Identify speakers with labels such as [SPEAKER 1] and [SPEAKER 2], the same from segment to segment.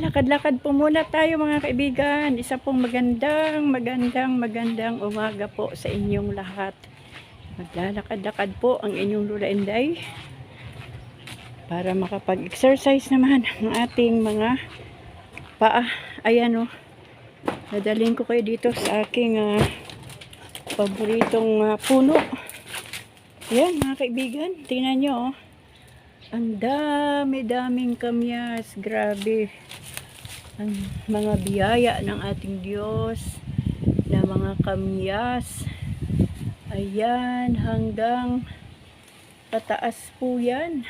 [SPEAKER 1] lakad-lakad po muna tayo mga kaibigan. Isa pong magandang, magandang, magandang umaga po sa inyong lahat. Maglalakad-lakad po ang inyong Lula Inday para makapag-exercise naman ang ating mga paa. Ayan o. Nadaling ko kayo dito sa aking ah, paboritong ah, puno. Yan mga kaibigan. Tingnan nyo oh. Ang dami-daming kamyas. Grabe. Ang mga biyaya ng ating Diyos na mga kamyas. Ayan, hanggang pataas po yan.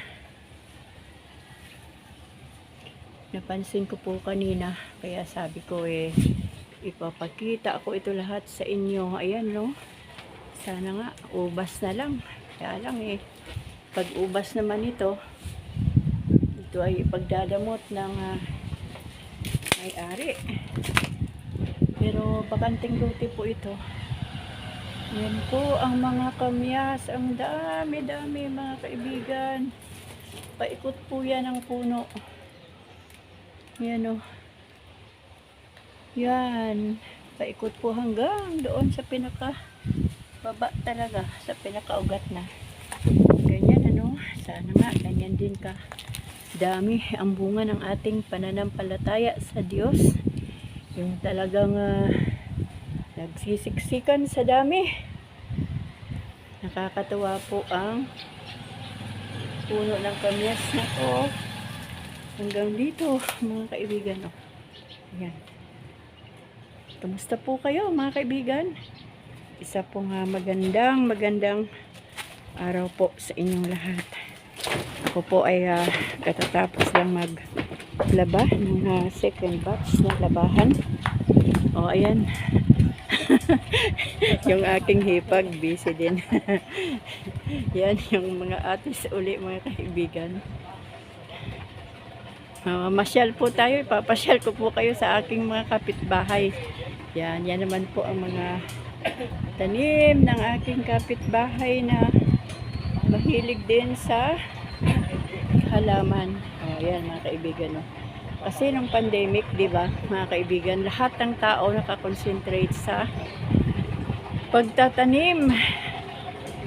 [SPEAKER 1] Napansin ko po kanina, kaya sabi ko eh, ipapakita ko ito lahat sa inyo. Ayan no, sana nga, ubas na lang. Kaya lang eh, pag ubas naman ito, ito ay ipagdadamot ng ah, may-ari. Pero bakanting luti po ito. Yan po ang mga kamyas. Ang dami-dami mga kaibigan. Paikot po yan ang puno. Yan o. Yan. Paikot po hanggang doon sa pinaka baba talaga. Sa pinakaugat na. Sana nga ganyan din ka. Dami ang bunga ng ating pananampalataya sa Diyos. Yung talagang ah, nagsisiksikan sa dami. Nakakatuwa po ang puno ng kamyas na to. Hanggang dito, mga kaibigan. Oh. Yan. Kamusta po kayo, mga kaibigan? Isa pong ah, magandang, magandang araw po sa inyong lahat. Ako po ay ah, katatapos lang maglaba ng ah, second batch na labahan. O, ayan. yung aking hipag, busy din. Yan, yung mga atis uli, mga kaibigan. Ah, masyal po tayo, ipapasyal ko po kayo sa aking mga kapitbahay. Yan, yan naman po ang mga tanim ng aking kapitbahay na mahilig din sa halaman. Oh, yan mga kaibigan. No? Kasi nung pandemic, di ba, mga kaibigan, lahat ng tao nakakonsentrate sa pagtatanim.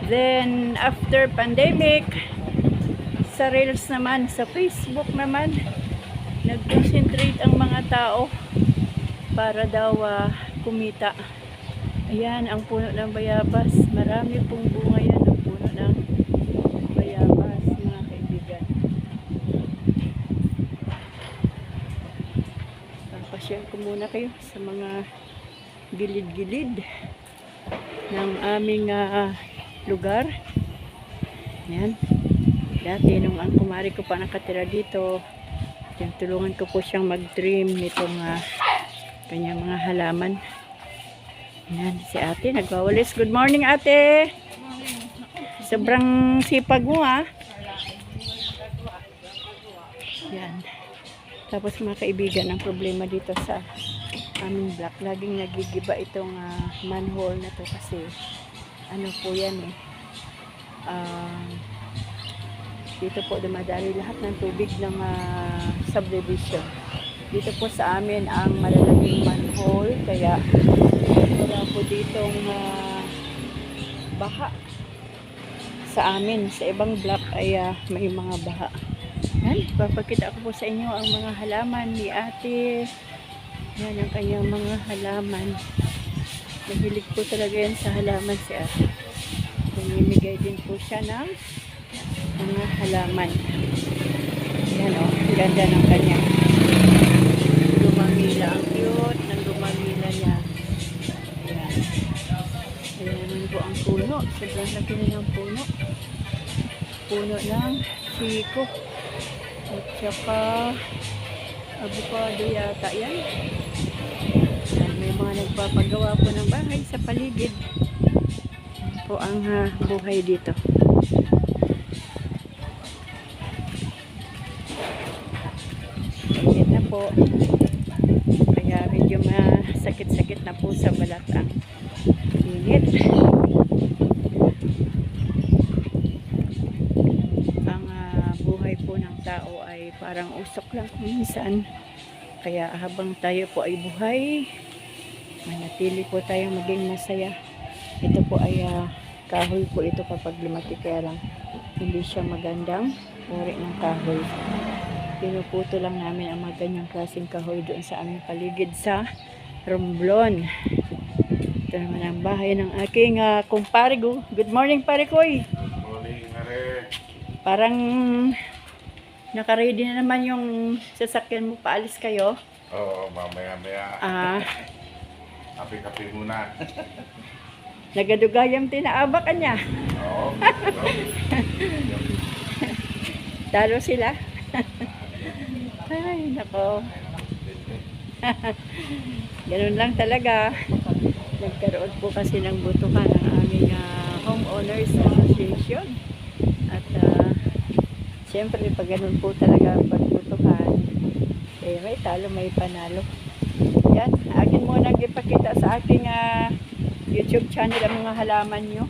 [SPEAKER 1] Then, after pandemic, sa Reels naman, sa Facebook naman, nag-concentrate ang mga tao para daw ah, kumita. Ayan, ang puno ng bayabas. Marami pong bunga yan ang puno ng bayabas, mga kaibigan. Papasyal ko muna kayo sa mga gilid-gilid ng aming ah, lugar. Yan. Dati nung ang kumari ko pa nakatira dito, yung tulungan ko po siyang mag-trim nitong ah, kanyang mga halaman. Yan, si ate nagwawalis. Good morning ate! Sobrang sipag mo ah. Yan. Tapos mga kaibigan, ang problema dito sa aming block, laging nagigiba itong ah, manhole na to kasi ano po yan eh. Ah, dito po dumadali lahat ng tubig ng ah, subdivision. Dito po sa amin ang malalaking manhole kaya wala po ditong ah, baha sa amin. Sa ibang block ay ah, may mga baha. Yan, papakita ko po sa inyo ang mga halaman ni ate. Yan ang kanyang mga halaman. Mahilig po talaga yan sa halaman si ate. Namimigay din po siya ng mga halaman. Yan o, ang ganda ng kanyang lumamila. Ang cute ng lumamila niya. Ayan. Ayan naman po ang puno. Sobrang laki ng puno. Puno ng siko. At saka avocado yata yan. Ayan, May mga nagpapagawa po ng bahay sa paligid. Yan po ang ah, buhay dito. Init na po. Kaya medyo masakit-sakit na po sa balat ang init. Ang ah, buhay po ng tao ay parang usok lang kung minsan. Kaya habang tayo po ay buhay, manatili po tayo maging masaya. Ito po ay ah, kahoy po ito kapag lumaki kaya lang hindi siya magandang uri ng kahoy. Pinuputo lang namin ang mga ganyang klaseng kahoy doon sa aming paligid sa Romblon. Ito naman ang bahay ng aking uh, kumpare. Good morning, pare koy.
[SPEAKER 2] Morning, Mare.
[SPEAKER 1] Parang nakaready na naman yung sasakyan mo. Paalis kayo.
[SPEAKER 2] Oo, mamaya-maya.
[SPEAKER 1] Ah,
[SPEAKER 2] Kape-kape muna.
[SPEAKER 1] nagadugayang tinaaba ka niya.
[SPEAKER 2] Oo.
[SPEAKER 1] Talo sila. Ay, nako. Ganun lang talaga. Nagkaroon po kasi ng butukan ang aming ah, homeowners association. At uh, siyempre pag ganun po talaga ang pagbutukan, eh may talo, may panalo. Yan, akin muna ipakita sa aking ah, YouTube channel ang mga halaman nyo.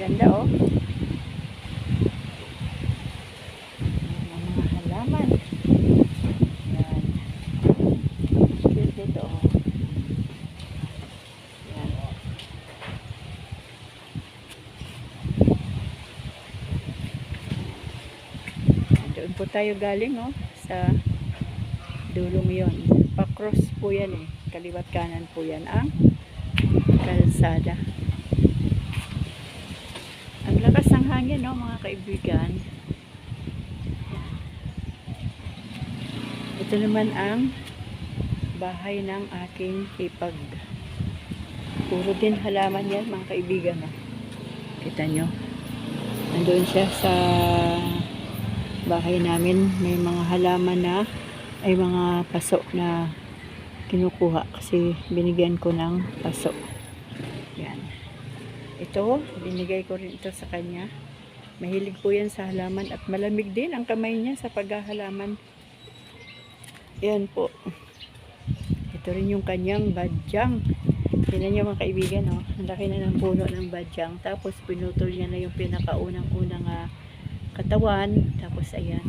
[SPEAKER 1] Ganda oh. Ang mga halaman. Yan. Cute dito oh. Yan. Doon po tayo galing oh sa dulong yon. Pa-cross po yan eh. Kaliwat kanan po yan ang kalsada. Ang lakas ng hangin no mga kaibigan. Ito naman ang bahay ng aking hipag. Puro din halaman yan mga kaibigan. No? Kita nyo. Nandun siya sa bahay namin. May mga halaman na ay mga paso na kinukuha kasi binigyan ko ng paso. Yan. Ito, binigay ko rin ito sa kanya. Mahilig po yan sa halaman at malamig din ang kamay niya sa paghahalaman. Yan po. Ito rin yung kanyang badyang. Tingnan niyo mga kaibigan, oh. ang laki na ng puno ng badyang. Tapos pinutol niya na yung pinakaunang-unang ah, katawan. Tapos ayan,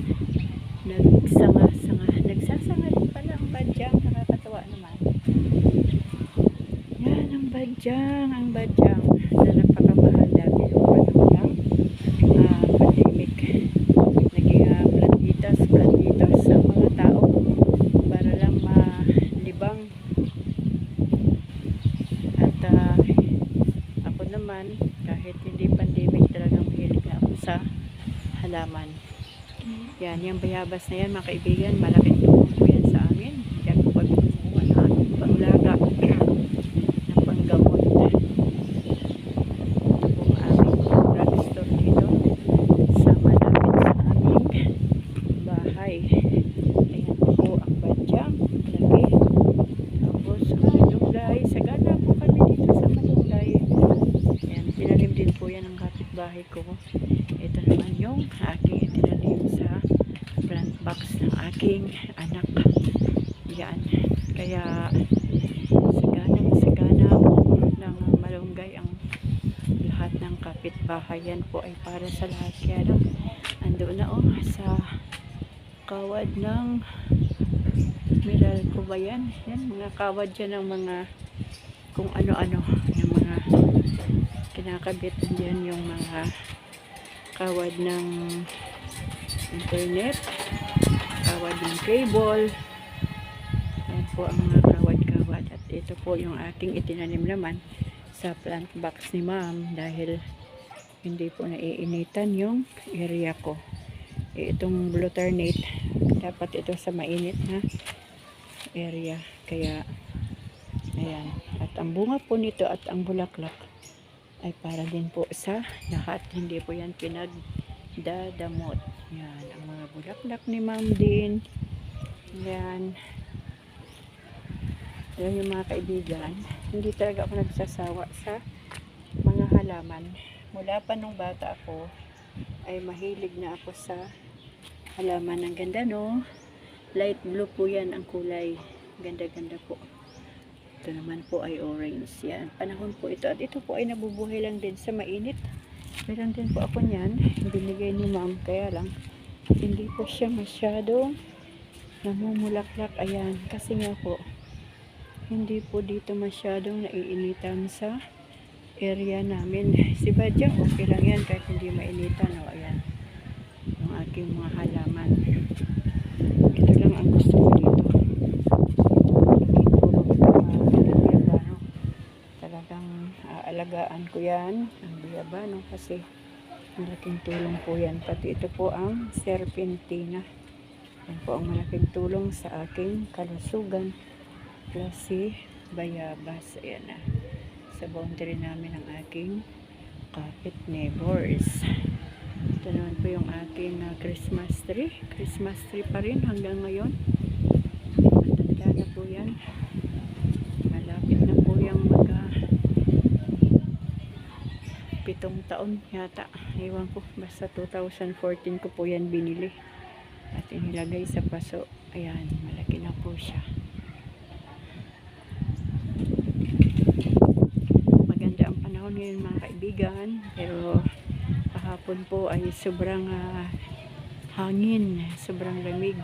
[SPEAKER 1] nagsanga-sanga. Nagsasanga din pala ang badyang. Nakakatawa naman. Yan ang badyang, ang badyang na napakamahal dati yung panahon ng ah, pandemic. Naging uh, plantitas, plantitas ang mga tao para lang malibang. At ah, ako naman, kahit hindi pandemic, talagang mahilig na ako sa halaman. Yan, yung bayabas na yan, mga kaibigan, malaking tulong po yan sa amin. Yan po pag kumuha na aming panglaga ng panggamot. Ito po ang aming drugstore dito sa malapit sa aming bahay. Ayan po ang badyang, laki. Tapos ang malunggay, sagana po kami dito sa malunggay. Ayan, tinalim din po yan ng kapitbahay ko. Ito naman yung aking itinalim sa plant box ng aking anak. Yan. Kaya saganang sagana ng malunggay ang lahat ng kapitbahay. Yan po ay para sa lahat. Kaya lang, ando na oh, sa kawad ng miral ko ba yan? Yan, mga kawad dyan ng mga kung ano-ano. Yung mga kinakabit dyan yung mga kawad ng internet, kawad ng cable. Yan po ang mga kawad-kawad. At ito po yung aking itinanim naman sa plant box ni ma'am dahil hindi po naiinitan yung area ko. Eh, itong bluternate, dapat ito sa mainit na area. Kaya, ayan. At ang bunga po nito at ang bulaklak ay para din po sa lahat. Hindi po yan pinagdadamot. Yan, ang mga bulaklak ni ma'am din. Yan. Yan yung mga kaibigan. Hindi talaga ako nagsasawa sa mga halaman. Mula pa nung bata ako, ay mahilig na ako sa halaman. Ang ganda, no? Light blue po yan ang kulay. Ganda-ganda po. Ito naman po ay orange. Yan. Panahon po ito. At ito po ay nabubuhay lang din sa mainit. Meron din po ako niyan. Binigay ni ma'am. Kaya lang, hindi po siya masyadong namumulaklak. Ayan, kasi nga po, hindi po dito masyadong naiinitan sa area namin. Si Badya, okay lang yan kahit hindi mainitan. O, ayan, yung aking mga halaman. Ito lang ang gusto ko dito. Biyabano. Talagang aalagaan ko yan, ang biyabano, kasi malaking tulong po yan. Pati ito po ang serpentina. Yan po ang malaking tulong sa aking kalusugan. Plus si bayabas. Ayan na. Sa boundary namin ang aking kapit neighbors. Ito naman po yung aking ah, Christmas tree. Christmas tree pa rin hanggang ngayon. Matanda na po yan. Pitong taon yata. Ewan ko. Basta 2014 ko po yan binili. At inilagay sa paso. Ayan, malaki na po siya. Maganda ang panahon ngayon mga kaibigan. Pero kahapon po ay sobrang ah, hangin. Sobrang lamig.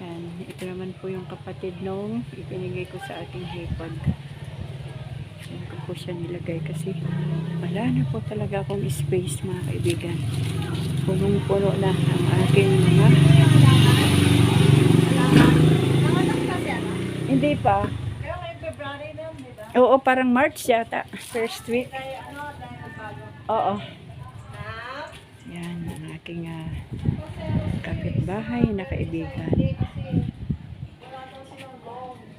[SPEAKER 1] Yan. Ito naman po yung kapatid nung ipinigay ko sa aking hipag. Yan ko po siya nilagay kasi wala na po talaga akong space mga kaibigan. Punong-puno na ang aking mga hindi pa. Oo, parang March yata. First week. Oo. Yan ang aking ah, kapitbahay na kaibigan.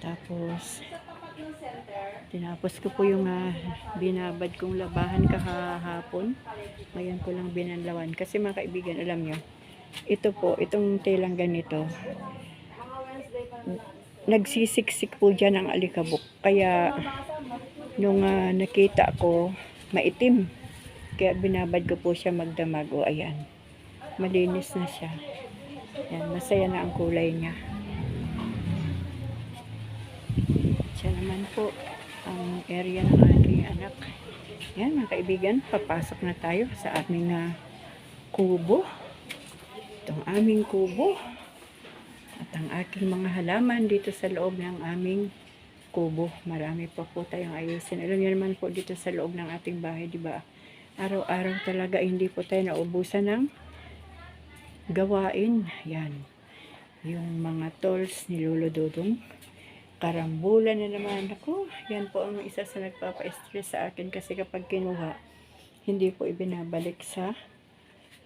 [SPEAKER 1] Tapos, Tinapos ko po yung ah, binabad kong labahan kahapon. Ngayon ko lang binanlawan. Kasi mga kaibigan, alam nyo, ito po, itong telang ganito, nagsisiksik po dyan ang alikabok. Kaya, nung ah, nakita ko, maitim. Kaya binabad ko po siya magdamag. O, ayan. Malinis na siya. Yan, masaya na ang kulay niya. Siya naman po, ang area ng aking anak. Yan, mga kaibigan, papasok na tayo sa aming ah, kubo. Itong aming kubo. At ang aking mga halaman dito sa loob ng aming kubo. Marami pa po tayong ayusin. Alam niyo naman po dito sa loob ng ating bahay, di ba? Araw-araw talaga hindi po tayo naubusan ng gawain. Yan. Yung mga tools ni Lolo Dodong. Karambulan na naman. Ako, yan po ang isa sa nagpapa-stress sa akin kasi kapag kinuha, hindi po ibinabalik sa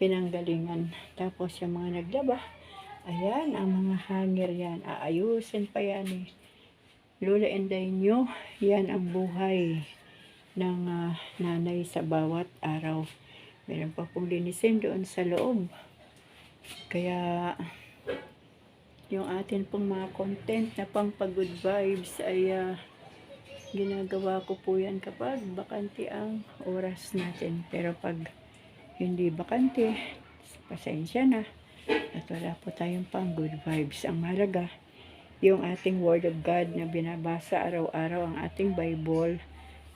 [SPEAKER 1] pinanggalingan. Tapos yung mga naglaba, Ayan, ang mga hanger yan. Aayusin pa yan eh. Lola Enday nyo, yan ang buhay ng ah, nanay sa bawat araw. Meron pa pong linisin doon sa loob. Kaya, yung atin pong mga content na pang pag-good vibes ay ah, ginagawa ko po yan kapag bakante ang oras natin. Pero pag hindi bakante, pasensya na. At wala po tayong pang good vibes. Ang mahalaga, yung ating Word of God na binabasa araw-araw, ang ating Bible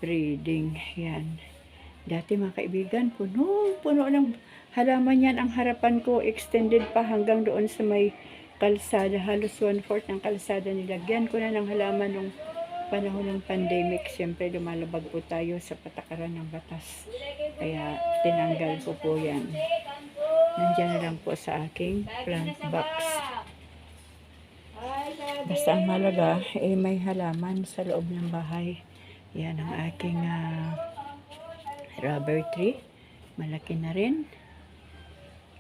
[SPEAKER 1] reading. Yan. Dati mga kaibigan, puno, puno ng halaman yan. Ang harapan ko, extended pa hanggang doon sa may kalsada. Halos one-fourth ng kalsada nilagyan ko na ng halaman nung panahon ng pandemic. Siyempre, lumalabag po tayo sa patakaran ng batas. Kaya, tinanggal ko po yan. Nandiyan na lang po sa aking plant box. Basta ang malaga, eh, may halaman sa loob ng bahay. Yan ang aking ah, rubber tree. Malaki na rin.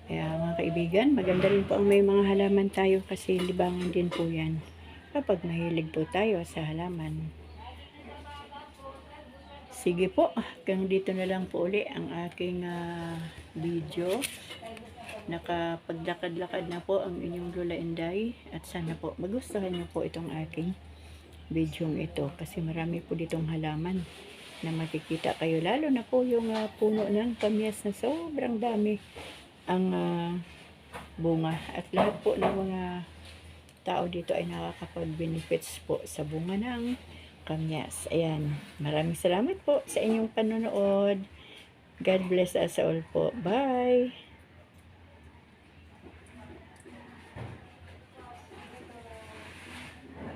[SPEAKER 1] Kaya mga kaibigan, maganda rin po ang may mga halaman tayo kasi libangan din po yan. Kapag mahilig po tayo sa halaman. Sige po, hanggang dito na lang po uli ang aking ah, video. Nakapaglakad-lakad na po ang inyong Lola Inday at sana po magustuhan niyo po itong aking video ito kasi marami po ditong halaman na makikita kayo lalo na po yung ah, puno ng kamyas na sobrang dami ang ah, bunga at lahat po ng mga tao dito ay nakakapag-benefits po sa bunga ng kamyas. Ayan, maraming salamat po sa inyong panonood. God bless us all po. Bye!